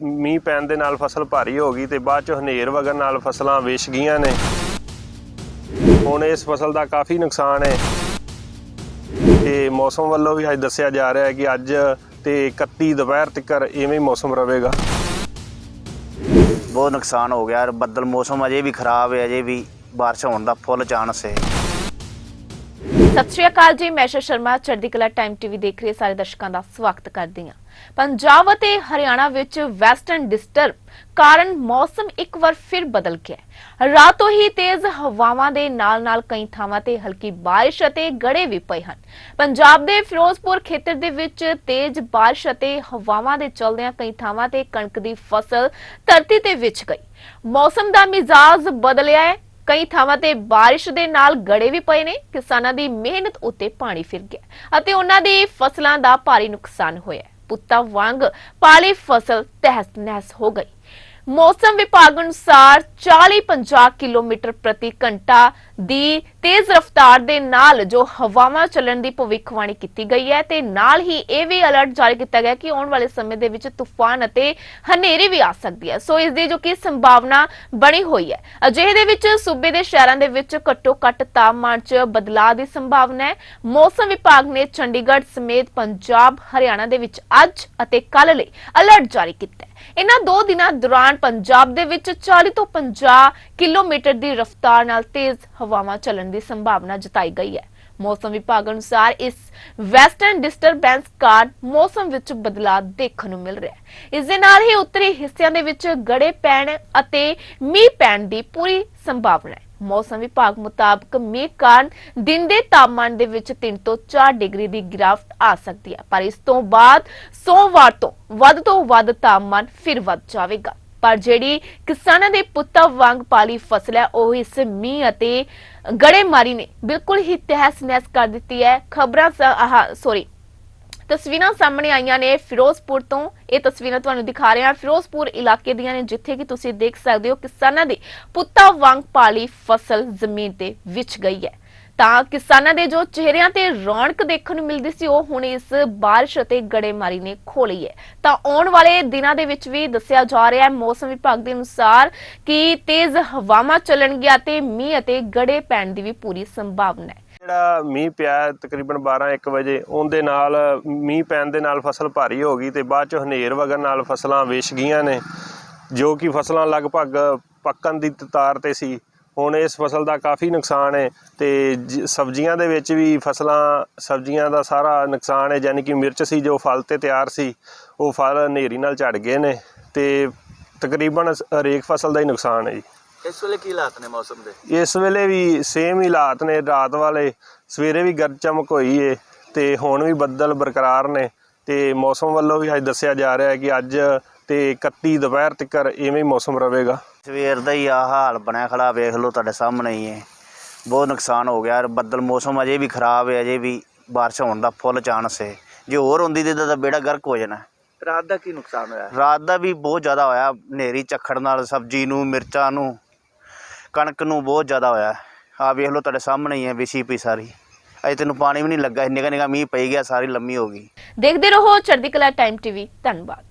ਮੀਂਹ ਪੈਣ ਦੇ ਨਾਲ ਫਸਲ ਭਾਰੀ ਹੋ ਗਈ ਤੇ ਬਾਅਦ ਚ ਹਨੇਰ ਵਗਣ ਨਾਲ ਫਸਲਾਂ ਵਿਛ ਗਈਆਂ ਨੇ। ਹੁਣ ਇਸ ਫਸਲ ਦਾ ਕਾਫੀ ਨੁਕਸਾਨ ਹੈ। ਤੇ ਮੌਸਮ ਵੱਲੋਂ ਵੀ ਅੱਜ ਦੱਸਿਆ ਜਾ ਰਿਹਾ ਹੈ ਕਿ ਅੱਜ ਤੇ 31 ਦੁਪਹਿਰ ਤੱਕ ਇਵੇਂ ਹੀ ਮੌਸਮ ਰਹੇਗਾ। ਬਹੁਤ ਨੁਕਸਾਨ ਹੋ ਗਿਆ ਬੱਦਲ ਮੌਸਮ ਅਜੇ ਵੀ ਖਰਾਬ ਹੈ ਅਜੇ ਵੀ ਬਾਰਿਸ਼ ਹੋਣ ਦਾ ਫੁੱਲ ਚਾਂਸ ਹੈ। ਸਤਿ ਸ਼੍ਰੀ ਅਕਾਲ ਜੀ ਮੈਂ ਸ਼ਰਮਾ ਚੜ੍ਹਦੀ ਕਲਾ ਟਾਈਮ ਟੀਵੀ ਦੇਖ ਰਹੇ ਸਾਰੇ ਦਰਸ਼ਕਾਂ ਦਾ ਸਵਾਗਤ ਕਰਦੀ ਹਾਂ। ਪੰਜਾਬ ਅਤੇ ਹਰਿਆਣਾ ਵਿੱਚ ਵੈਸਟਰਨ ਡਿਸਟਰਬ ਕਾਰਨ ਮੌਸਮ ਇੱਕ ਵਾਰ ਫਿਰ ਬਦਲ ਗਿਆ ਹੈ। ਰਾਤੋਂ ਹੀ ਤੇਜ਼ ਹਵਾਵਾਂ ਦੇ ਨਾਲ-ਨਾਲ ਕਈ ਥਾਵਾਂ ਤੇ ਹਲਕੀ ਬਾਰਿਸ਼ ਅਤੇ ਗੜੇ ਵੀ ਪਏ ਹਨ। ਪੰਜਾਬ ਦੇ ਫਿਰੋਜ਼ਪੁਰ ਖੇਤਰ ਦੇ ਵਿੱਚ ਤੇਜ਼ ਬਾਰਿਸ਼ ਅਤੇ ਹਵਾਵਾਂ ਦੇ ਚਲਦਿਆਂ ਕਈ ਥਾਵਾਂ ਤੇ ਕਣਕ ਦੀ ਫਸਲ ਧਰਤੀ ਤੇ ਵਿਛ ਗਈ। ਮੌਸਮ ਦਾ ਮਿਜ਼ਾਜ ਬਦਲਿਆ ਹੈ। ਕਈ ਥਾਵਾਂ ਤੇ ਬਾਰਿਸ਼ ਦੇ ਨਾਲ ਗੜੇ ਵੀ ਪਏ ਨੇ। ਕਿਸਾਨਾਂ ਦੀ ਮਿਹਨਤ ਉੱਤੇ ਪਾਣੀ ਫਿਰ ਗਿਆ ਅਤੇ ਉਹਨਾਂ ਦੀ ਫਸਲਾਂ ਦਾ ਭਾਰੀ ਨੁਕਸਾਨ ਹੋਇਆ ਪੁੱਤਾਂ ਵਾਂਗ ਪਾਲੀ ਫਸਲ ਤਹਿਸ ਨਹਿਸ ਹੋ ਗਈ। ਮੌਸਮ ਵਿਭਾਗ ਅਨੁਸਾਰ 40-50 ਕਿਲੋਮੀਟਰ ਪ੍ਰਤੀ ਘੰਟਾ ਦੀ ਤੇਜ਼ ਰਫ਼ਤਾਰ ਦੇ ਨਾਲ ਜੋ ਹਵਾਵਾਂ ਚੱਲਣ ਦੀ ਭਵਿੱਖਬਾਣੀ ਕੀਤੀ ਗਈ ਹੈ ਤੇ ਨਾਲ ਹੀ ਇਹ ਵੀ ਅਲਰਟ ਜਾਰੀ ਕੀਤਾ ਗਿਆ ਕਿ ਆਉਣ ਵਾਲੇ ਸਮੇਂ ਦੇ ਵਿੱਚ ਤੂਫਾਨ ਅਤੇ ਹਨੇਰੀ ਵੀ ਆ ਸਕਦੀ ਹੈ। ਸੋ ਇਸ ਦੀ ਜੋ ਕਿ ਸੰਭਾਵਨਾ ਬਣੀ ਹੋਈ ਹੈ। ਅਜਿਹੇ ਦੇ ਵਿੱਚ ਸੂਬੇ ਦੇ ਸ਼ਹਿਰਾਂ ਦੇ ਵਿੱਚ ਘੱਟੋ ਘੱਟ ਤਾਪਮਾਨ 'ਚ ਬਦਲਾਅ ਦੀ ਸੰਭਾਵਨਾ ਹੈ। ਮੌਸਮ ਵਿਭਾਗ ਨੇ ਚੰਡੀਗੜ੍ਹ ਸਮੇਤ ਪੰਜਾਬ, ਹਰਿਆਣਾ ਦੇ ਵਿੱਚ ਅੱਜ ਅਤੇ ਕੱਲ੍ਹ ਲਈ ਅਲਰਟ ਜਾਰੀ ਕੀਤਾ ਹੈ। ਇਹਨਾਂ ਦੋ ਦਿਨਾਂ ਦੌਰਾਨ ਪੰਜਾਬ ਦੇ ਵਿੱਚ 40 ਤੋਂ 50 ਕਿਲੋਮੀਟਰ ਦੀ ਰਫ਼ਤਾਰ ਨਾਲ ਤੇਜ਼ ਹਵਾਵਾਂ ਚੱਲਣ ਦੀ ਸੰਭਾਵਨਾ ਜਤਾਈ ਗਈ ਹੈ। ਮੌਸਮ ਵਿਭਾਗ ਅਨੁਸਾਰ ਇਸ ਵੈਸਟਰਨ ਡਿਸਟਰਬੈਂਸ ਕਾਰਨ ਮੌਸਮ ਵਿੱਚ ਬਦਲਾਅ ਦੇਖਣ ਨੂੰ ਮਿਲ ਰਿਹਾ ਹੈ। ਇਸ ਦੇ ਨਾਲ ਹੀ ਉੱਤਰੀ ਹਿੱਸਿਆਂ ਦੇ ਵਿੱਚ ਗੜੇ ਪੈਣ ਅਤੇ ਮੀਂਹ ਪੈਣ ਦੀ ਪੂਰੀ ਸੰਭਾਵਨਾ ਹੈ। ਮੌਸਮ ਵਿਭਾਗ ਮੁਤਾਬਕ ਮੀਂਹ ਕਾਰਨ ਦਿਨ ਦੇ ਤਾਪਮਾਨ ਦੇ ਵਿੱਚ 3 ਤੋਂ 4 ਡਿਗਰੀ ਦੀ ਗਿਰਾਵਟ ਆ ਸਕਦੀ ਹੈ। ਪਰ ਇਸ ਤੋਂ ਬਾਅਦ ਸੋਮਵਾਰ ਤੋਂ ਵੱਧ ਤੋਂ ਵੱਧ ਤਾਪਮਾਨ ਫਿਰ ਵੱਧ ਜਾਵੇਗਾ। ਪਰ ਜਿਹੜੀ ਕਿਸਾਨਾਂ ਦੇ ਪੁੱਤਾਂ ਵਾਂਗ ਪਾਲੀ ਫਸਲ ਹੈ, ਉਹ ਇਸ ਮੀਂਹ ਅਤੇ ਗੜੇਮਾਰੀ ਨੇ ਬਿਲਕੁਲ ਹੀ ਤਹਿਸ ਨਹਿਸ ਕਰ ਦਿੱਤੀ ਹੈ। ਖਬਰਾਂ ਆਹ ਸੌਰੀ ਤਸਵੀਰਾਂ ਸਾਹਮਣੇ ਆਈਆਂ ਨੇ ਫਿਰੋਜ਼ਪੁਰ ਤੋਂ। ਇਹ ਤਸਵੀਰਾਂ ਤੁਹਾਨੂੰ ਦਿਖਾ ਰਹੇ ਹਾਂ। ਫਿਰੋਜ਼ਪੁਰ ਇਲਾਕੇ ਦੀਆਂ ਨੇ, ਜਿੱਥੇ ਕਿ ਤੁਸੀਂ ਦੇਖ ਸਕਦੇ ਹੋ ਕਿਸਾਨਾਂ ਦੀ ਪੁੱਤਾਂ ਵਾਂਗ ਪਾਲੀ ਫਸਲ ਜ਼ਮੀਨ ਤੇ ਵਿਛ ਗਈ ਹੈ। ਤਾਂ ਕਿਸਾਨਾਂ ਦੇ ਜੋ ਚਿਹਰਿਆਂ ਤੇ ਰੌਣਕ ਦੇਖਣ ਨੂੰ ਮਿਲਦੀ ਸੀ, ਉਹ ਹੁਣ ਇਸ ਬਾਰਿਸ਼ ਅਤੇ ਗੜੇਮਾਰੀ ਨੇ ਖੋ ਹੈ। ਤਾਂ ਆਉਣ ਵਾਲੇ ਦਿਨਾਂ ਦੇ ਵਿੱਚ ਵੀ ਦੱਸਿਆ ਜਾ ਰਿਹਾ ਹੈ, ਮੌਸਮ ਵਿਭਾਗ ਦੇ ਅਨੁਸਾਰ ਕਿ ਤੇਜ਼ ਹਵਾਵਾਂ ਚੱਲਣਗੀਆਂ ਤੇ ਮੀਂਹ ਅਤੇ ਗੜੇ ਪੈਣ ਦੀ ਵੀ ਪੂਰੀ ਸੰਭਾਵਨਾ ਹੈ। ਜਿਹੜਾ ਮੀਂਹ ਪਿਆ ਤਕਰੀਬਨ 12 1 ਵਜੇ, ਉਹਦੇ ਨਾਲ ਮੀਂਹ ਪੈਣ ਦੇ ਨਾਲ ਫਸਲ ਭਾਰੀ ਹੋ ਗਈ ਤੇ ਬਾਅਦ ਚ ਹਨੇਰ ਵਗਣ ਨਾਲ ਫਸਲਾਂ ਵਿਛ ਗਈਆਂ ਨੇ, ਜੋ ਕਿ ਫਸਲਾਂ ਲਗਭਗ ਪੱਕਣ ਦੀ ਤਾਰ ਤੇ ਸੀ। ਹੁਣ ਇਸ ਫਸਲ ਦਾ ਕਾਫੀ ਨੁਕਸਾਨ ਹੈ ਤੇ ਸਬਜ਼ੀਆਂ ਦੇ ਵਿੱਚ ਵੀ ਫਸਲਾਂ ਸਬਜ਼ੀਆਂ ਦਾ ਸਾਰਾ ਨੁਕਸਾਨ ਹੈ ਯਾਨੀ ਕਿ ਮਿਰਚ ਸੀ ਜੋ ਫਲ ਤੇ ਤਿਆਰ ਸੀ ਉਹ ਫਲ ਹਨੇਰੀ ਨਾਲ ਝੜ ਗਏ ਨੇ ਤੇ ਤਕਰੀਬਨ ਹਰੇਕ ਫਸਲ ਦਾ ਹੀ ਨੁਕਸਾਨ ਹੈ ਜੀ। ਇਸ ਵੇਲੇ ਕੀ ਹਾਲਾਤ ਨੇ ਮੌਸਮ ਦੇ? ਇਸ ਵੇਲੇ ਵੀ ਸੇਮ ਹੀ ਹਾਲਾਤ ਨੇ ਰਾਤ ਵਾਲੇ। ਸਵੇਰੇ ਵੀ ਗਰਜ ਚਮਕ ਹੋਈ ਏ ਤੇ ਹੁਣ ਵੀ ਬੱਦਲ ਬਰਕਰਾਰ ਨੇ ਤੇ ਮੌਸਮ ਵੱਲੋਂ ਵੀ ਅੱਜ ਦੱਸਿਆ ਜਾ ਰਿਹਾ ਹੈ ਕਿ ਅੱਜ ਤੇ 31 ਦੁਪਹਿਰ ਤੱਕ ਇਵੇਂ ਹੀ ਮੌਸਮ ਰਹੇਗਾ। ਸਵੇਰ ਦਾ ਹੀ ਆ ਹਾਲ ਬਣਿਆ ਖੜਾ ਵੇਖ ਲਓ ਤੁਹਾਡੇ ਸਾਹਮਣੇ ਹੀ ਹੈ। ਬਹੁਤ ਨੁਕਸਾਨ ਹੋ ਗਿਆ ਬੱਦਲ ਮੌਸਮ ਅਜੇ ਵੀ ਖਰਾਬ ਹੈ ਅਜੇ ਵੀ ਬਾਰਿਸ਼ ਹੋਣ ਦਾ ਫੁੱਲ ਚਾਂਸ ਹੈ। ਜੇ ਹੋਰ ਹੁੰਦੀ ਤੇ ਤਾਂ ਬੇੜਾ ਗਰਕ ਹੋ ਜਾਣਾ। ਰਾਤ ਦਾ ਕੀ ਨੁਕਸਾਨ ਹੋਇਆ? ਰਾਤ ਦਾ ਵੀ ਬਹੁਤ ਜ਼ਿਆਦਾ ਹੋਇਆ ਹਨੇਰੀ ਝੱਖੜ ਨਾਲ ਸਬਜ਼ੀ ਨੂੰ ਮਿਰਚਾਂ ਨੂੰ ਕਣਕ ਨੂੰ ਬਹੁਤ ਜ਼ਿਆਦਾ ਹੋਇਆ। ਆ ਵੇਖ ਲਓ ਤੁਹਾਡੇ ਸਾਹਮਣੇ ਹੀ ਹੈ ਵਿਛੀ ਪਈ ਸਾਰੀ। ਅਜੇ ਤੈਨੂੰ ਪਾਣੀ ਵੀ ਨਹੀਂ ਲੱਗਾ ਨਿਗਾ ਨਿਗਾ ਮੀਂਹ ਪਈ ਗਿਆ ਸਾਰੀ ਲੰਮੀ ਹੋ ਗਈ। ਦੇਖਦੇ ਰਹੋ ਚੜ੍ਹਦੀ ਕਲਾ ਟਾਈਮ ਟੀਵੀ ਧੰਨਵਾਦ।